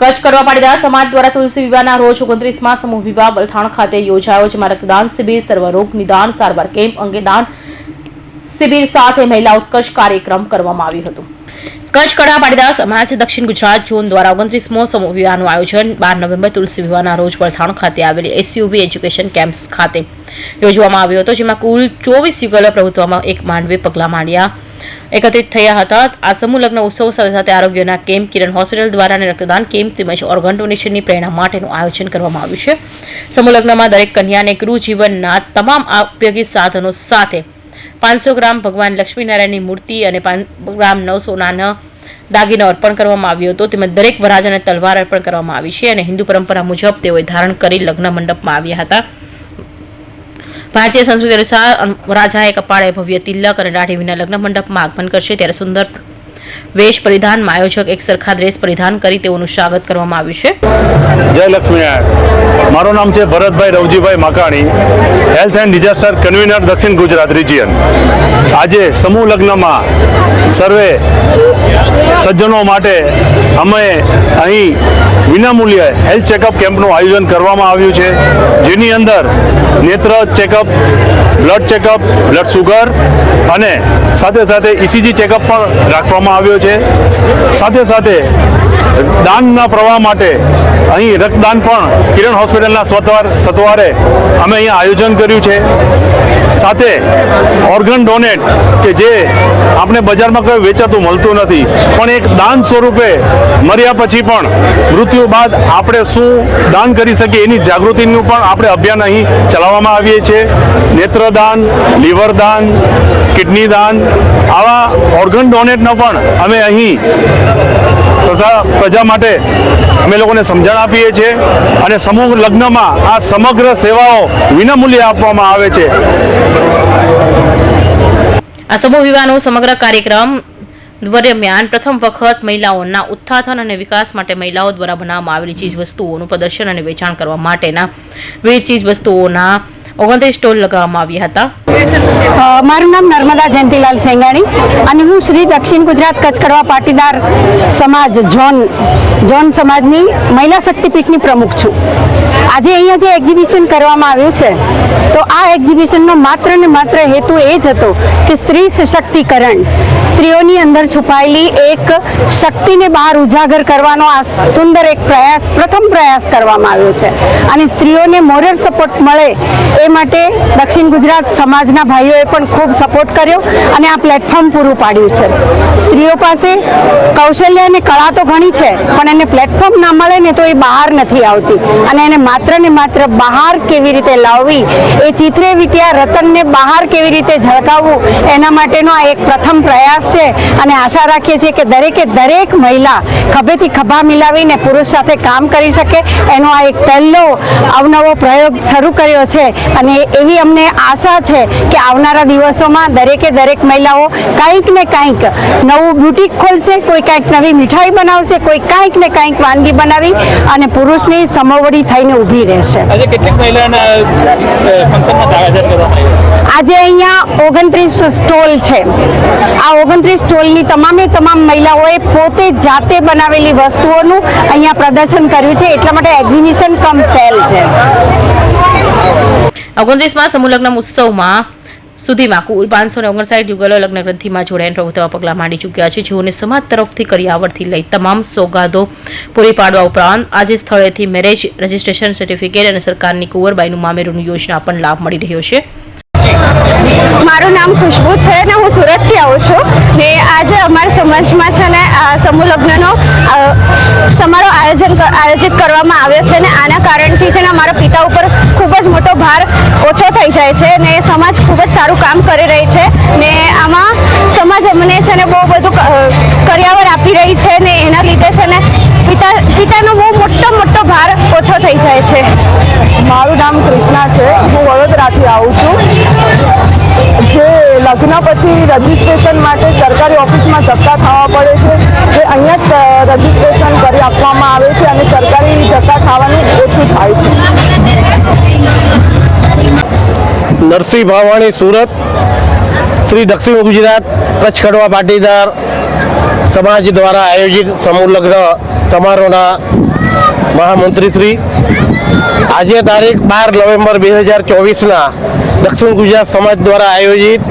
કચ્છ કરવા પાટીદાર સમાજ દ્વારા તુલસી વિવાહના રોજ ઓગણત્રીસમાં સમૂહ વિવાહ વલથાણ ખાતે યોજાયો, જેમાં રક્તદાન શિબિર, સર્વરોગ નિદાન, સારવાર કેમ્પ અંગે દાન શિબિર સાથે મહિલા ઉત્કર્ષ કાર્યક્રમ કરવામાં આવ્યું હતું. કચ્છ કડા પાટીદાર સમાજ દક્ષિણ ગુજરાત ઝોન દ્વારા ઓગણત્રીસમો સમૂહ વિવાહનું આયોજન બાર નવેમ્બર તુલસી વિવાહના રોજ વલથાણ ખાતે આવેલી એસયુવી એજ્યુકેશન કેમ્પ્સ ખાતે યોજવામાં આવ્યો હતો, જેમાં કુલ ચોવીસ યુગલ પ્રભુત્વમાં એક માંડવે પગલાં માંડ્યા. એકત્રિત થયા હતા. આ સમૂહ લગ્ન ઉત્સવ સાથે સાથે આરોગ્યના કેમ્પ કિરણ હોસ્પિટલ દ્વારા અને રક્તદાન કેમ્પ તેમજ ઓર્ગન ડોનેશનની પ્રેરણા માટેનું આયોજન કરવામાં આવ્યું છે. સમૂહ લગ્નમાં દરેક કન્યાને ગૃહ જીવનના તમામ ઉપયોગી સાધનો સાથે પાંચસો ગ્રામ ભગવાન લક્ષ્મીનારાયણની મૂર્તિ અને પાંચ ગ્રામ નવ સોનાના દાગીનો અર્પણ કરવામાં આવ્યો હતો. તેમજ દરેક વરાજાને તલવાર અર્પણ કરવામાં આવી છે અને હિન્દુ પરંપરા મુજબ તેઓએ ધારણ કરી લગ્ન મંડપમાં આવ્યા હતા. ભારતીય સંસ્કૃતિ અનુસાર રાજાએ કપાળે ભવ્ય તિલક અને દાઢી વિના લગ્ન મંડપમાં આગમન કરશે. ત્યારે સુંદર વેશ પરિધાનમાં આયોજક એક સરખા ડ્રેસ પરિધાન કરી તેઓનું સ્વાગત કરવામાં આવ્યું છે. જય લક્ષ્મીનારાયણ મારું નામ છે Bharatbhai Ravjibhai Makani, health and disaster convener દક્ષિણ ગુજરાત રિજિયન. આજે સમૂહ લગ્નમાં સર્વે સજ્જનો માટે અમે અહીં વિનામૂલ્યે હેલ્થ ચેકઅપ કેમ્પનું આયોજન કરવામાં આવ્યું છે, જેની અંદર નેત્ર checkup, blood checkup, blood sugar અને સાથે સાથે ઇસીજી ચેકઅપ પણ રાખવામાં આવ્યો છે. સાથે સાથે દાનના પ્રવાહ માટે અહીં રક્તદાન પણ કિરણ હોસ્પિટલના સત્વાર સત્વારે અમે અહીંયા આયોજન કર્યું છે. સાથે ઓર્ગન ડોનેટ કે જે આપણે બજારમાં કોઈ વેચાતું મળતું નથી. પણ એક દાન સ્વરૂપે મર્યા પછી પણ મૃત્યુ બાદ આપણે શું દાન કરી શકીએ એની જાગૃતિનું પણ આપણે અભિયાન અહીં ચલાવવામાં આવીએ છીએ. નેત્રદાન, લીવર દાન, કિડની દાન, આવા ઓર્ગન ડોનેટનો પણ અમે અહીં પ્રજા પ્રજા માટે અમે લોકોને સમજણ આપીએ છીએ અને સમૂહ લગ્નમાં આ સમગ્ર સેવાઓ વિનામૂલ્યે આપવામાં આવે છે. આ સમૂહ વિવાહનો સમગ્ર કાર્યક્રમ દરમિયાન પ્રથમ વખત મહિલાઓના ઉત્થાન અને વિકાસ માટે મહિલાઓ દ્વારા બનાવવામાં આવેલી ચીજ વસ્તુઓનું પ્રદર્શન અને વેચાણ કરવા માટેના વિવિધ ચીજ વસ્તુઓના ઓગણત્રીસ સ્ટોલ લગાવવામાં આવ્યા હતા. મારું નામ નર્મદા જયંતિલાલ સેંગાણી અને હું શ્રી દક્ષિણ ગુજરાત કચકડવા પાટીદાર સમાજ જોન જોન સમાજની મહિલા શક્તિપીઠની પ્રમુખ છું. આજે અહીંયા જે એક્ઝિબિશન કરવામાં આવ્યું છે, તો આ એક્ઝિબિશનનો માત્ર ને માત્ર હેતુ એ જ હતો કે સ્ત્રી સશક્તિકરણ. સ્ત્રીઓની અંદર છુપાયેલી એક શક્તિને બહાર ઉજાગર કરવાનો આ સુંદર એક પ્રયાસ, પ્રથમ પ્રયાસ કરવામાં આવ્યો છે. અને સ્ત્રીઓને મોરલ સપોર્ટ મળે એ માટે દક્ષિણ ગુજરાત સમાજના ભાઈઓએ પણ ખૂબ સપોર્ટ કર્યો અને આ પ્લેટફોર્મ પૂરું પાડ્યું છે. સ્ત્રીઓ પાસે કૌશલ્ય અને કળા તો ઘણી છે, પણ એને પ્લેટફોર્મ ના મળે ને તો એ બહાર નથી આવતી. અને એને માત્ર ને માત્ર બહાર કેવી રીતે લાવવી, એ ચિત્રે વિટ્યા રતનને બહાર કેવી રીતે ઝળકાવવું, એના માટેનો આ એક પ્રથમ પ્રયાસ છે. અને આશા રાખીએ છીએ કે દરેકે દરેક મહિલા ખભેથી ખભા મિલાવીને પુરુષ સાથે કામ કરી શકે. એનો આ એક પહેલો, અવનવો પ્રયોગ શરૂ કર્યો છે. અને એવી અમને આશા છે કે આવનારા દિવસોમાં દરેકે દરેક મહિલાઓ કંઈક ને કાંઈક નવું બ્યુટીક ખોલશે કોઈ કાંઈક નવી મીઠાઈ બનાવશે કોઈ કાંઈક ને કંઈક વાનગી બનાવી અને પુરુષની સમોવડી થઈને ઊભી રહેશે. આજે અહીંયા ઓગણત્રીસ સ્ટોલ છે. આ ઓગણત્રીસ સ્ટોલની તમામે તમામ મહિલાઓએ પોતે જાતે બનાવેલી વસ્તુઓનું અહીંયા પ્રદર્શન કર્યું છે. એટલા માટે એક્ઝિબિશન કમ સેલ છે. ઓગણત્રીસમાં સમૂહલગ્ન ઉત્સવમાં સુધીમાં કુલ પાંચસો ને ઓગણસાઠ યુગલો લગ્ન ગ્રંથિમાં જોડાઈને થવા પગલાં માંડી ચૂક્યા છે. જેઓને સમાજ તરફથી કરિયાવરથી લઈ તમામ સોગાદો પૂરી પાડવા ઉપરાંત આજે સ્થળેથી મેરેજ, રજિસ્ટ્રેશન સર્ટિફિકેટ અને સરકારની કુંવરબાઈનું મામેરુની યોજના પણ લાભ મળી રહ્યો છે. મારું નામ ખુશ્બુ છે ને હું સુરતથી આવું છું. ને આજે અમારા સમાજમાં છે ને, આ સમૂહ લગ્નનો સમારોહ આયોજન આયોજિત કરવામાં આવ્યો છે ને, આના કારણથી છે ને અમારા પિતા ઉપર ખૂબ જ મોટો ભાર ઓછો થઈ જાય છે ને, સમાજ ખૂબ જ સારું કામ કરી રહી છે ને, આમાં સમાજ અમને છે ને બહુ બધું કર્યાવર આપી રહી છે ને, એના લીધે છે ને પિતા, પિતાનો બહુ મોટો મોટો ભાર ઓછો થઈ જાય છે. મારું નામ કૃષ્ણા છે. હું વડોદરાથી આવું છું. લગ્ન પછી રજિસ્ટ્રેશન માટે સરકારી ઓફિસમાં ધક્કા થવા પડે છે. જે અહીંયા જ રજિસ્ટ્રેશન કરી આપવામાં આવે છે અને સરકારી ધક્કા ખાવાનું ઓછું થાય છે. નરસિંહ ભાવાણી, સુરત. શ્રી દક્ષિણ ગુજરાત, કચ્છ કડવા પાટીદાર સમાજ દ્વારા આયોજિત સમૂહ લગ્ન સમારોહના મહામંત્રી શ્રી આજે તારીખ બાર નવેમ્બર બે હજાર ચોવીસના દક્ષિણ ગુજરાત સમાજ દ્વારા આયોજિત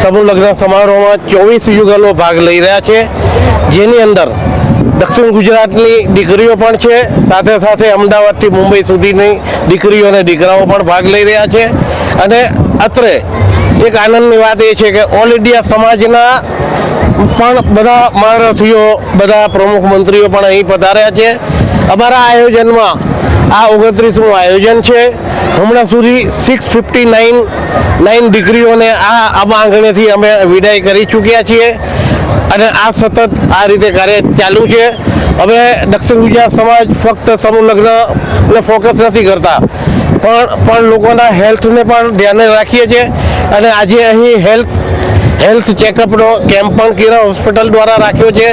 સમૂહ લગ્ન સમારોહમાં ચોવીસ યુગલો ભાગ લઈ રહ્યા છે. જેની અંદર દક્ષિણ ગુજરાતની દીકરીઓ પણ છે. સાથે સાથે અમદાવાદથી મુંબઈ સુધીની દીકરીઓ અને દીકરાઓ પણ ભાગ લઈ રહ્યા છે. અને અત્રે એક આનંદની વાત એ છે કે ઓલ ઇન્ડિયા સમાજના પણ બધા મહારથીઓ બધા પ્રમુખ મંત્રીઓ પણ અહીં પધાર્યા છે. અમારા આયોજનમાં આ ઓગણત્રીસમું આયોજન છે. હમણાં સુધી સિક્સ ફિફ્ટી નાઇન નાઇન દીકરીઓને આ આમાં આંગણેથી અમે વિદાય કરી ચૂક્યા છીએ અને આ સતત આ રીતે કાર્ય ચાલુ છે. હવે દક્ષિણ ગુજરાત સમાજ ફક્ત સમૂહ ફોકસ નથી કરતા. પણ પણ લોકોના હેલ્થને પણ ધ્યાને રાખીએ છીએ. અને આજે અહીં હેલ્થ હેલ્થ ચેકઅપનો કેમ્પ પણ કિરણ હોસ્પિટલ દ્વારા રાખ્યો છે.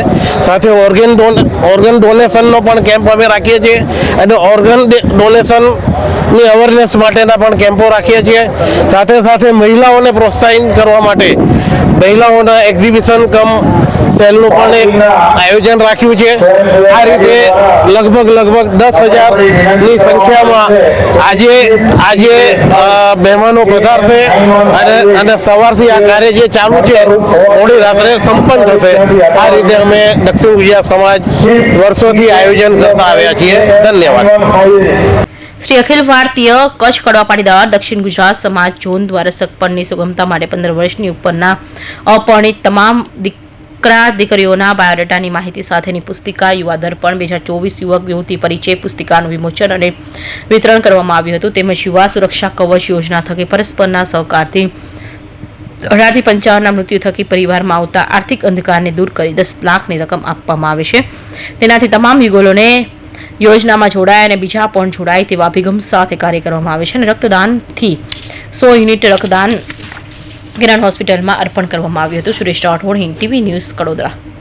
સાથે ઓર્ગન ડોન, ઓર્ગન ડોનેશનનો પણ કેમ્પ અમે રાખીએ છીએ અને ઓર્ગન ડોનેશનની અવેરનેસ માટેના પણ કેમ્પો રાખીએ છીએ. સાથે સાથે મહિલાઓને પ્રોત્સાહિત કરવા માટે મહિલાઓના એક્ઝિબિશન કમ સેલનું પણ એક આયોજન રાખ્યું છે. આ રીતે લગભગ લગભગ દસ હજારની સંખ્યામાં આજે આજે મહેમાનો પધારશે અને અને સવારથી આ કાર્ય જે ચાલુ છે, મોડી રાત્રે સંપન્ન થશે. આ રીતે અમે દક્ષિણ ગુજરાત સમાજ વર્ષોથી આયોજન કરતા આવ્યા છીએ. ધન્યવાદ. શ્રી અખિલ ભારતીય કચ્છ કડવા પાટીદાર દક્ષિણ ગુજરાત સમાજ ઝોન દ્વારા સગપણની સુગમતા માટે પંદર વર્ષની ઉપરના અપરણિત તમામ દીકરા દીકરીઓના બાયોડેટાની માહિતી સાથેની પુસ્તિકા યુવા દર્પણ બે હજાર ચોવીસ યુવક યુવતી પરિચય પુસ્તિકાનું વિમોચન અને વિતરણ કરવામાં આવ્યું હતું. તેમજ યુવા સુરક્ષા કવચ યોજના થકી પરસ્પરના સહકારથી અઢારથી પંચાવનના મૃત્યુ થકી પરિવારમાં આવતા આર્થિક અંધકારને દૂર કરી દસ લાખની રકમ આપવામાં આવે છે. તેનાથી તમામ યુગલોને યોજનામાં જોડાય અને બીજા પણ જોડાય તેવા અભિગમ સાથે કાર્ય કરવામાં આવે છે અને રક્તદાનથી સો યુનિટ રક્તદાન કિરણ હોસ્પિટલમાં અર્પણ કરવામાં આવ્યું હતું. Suresh Rathod Hind TV news Kadodara.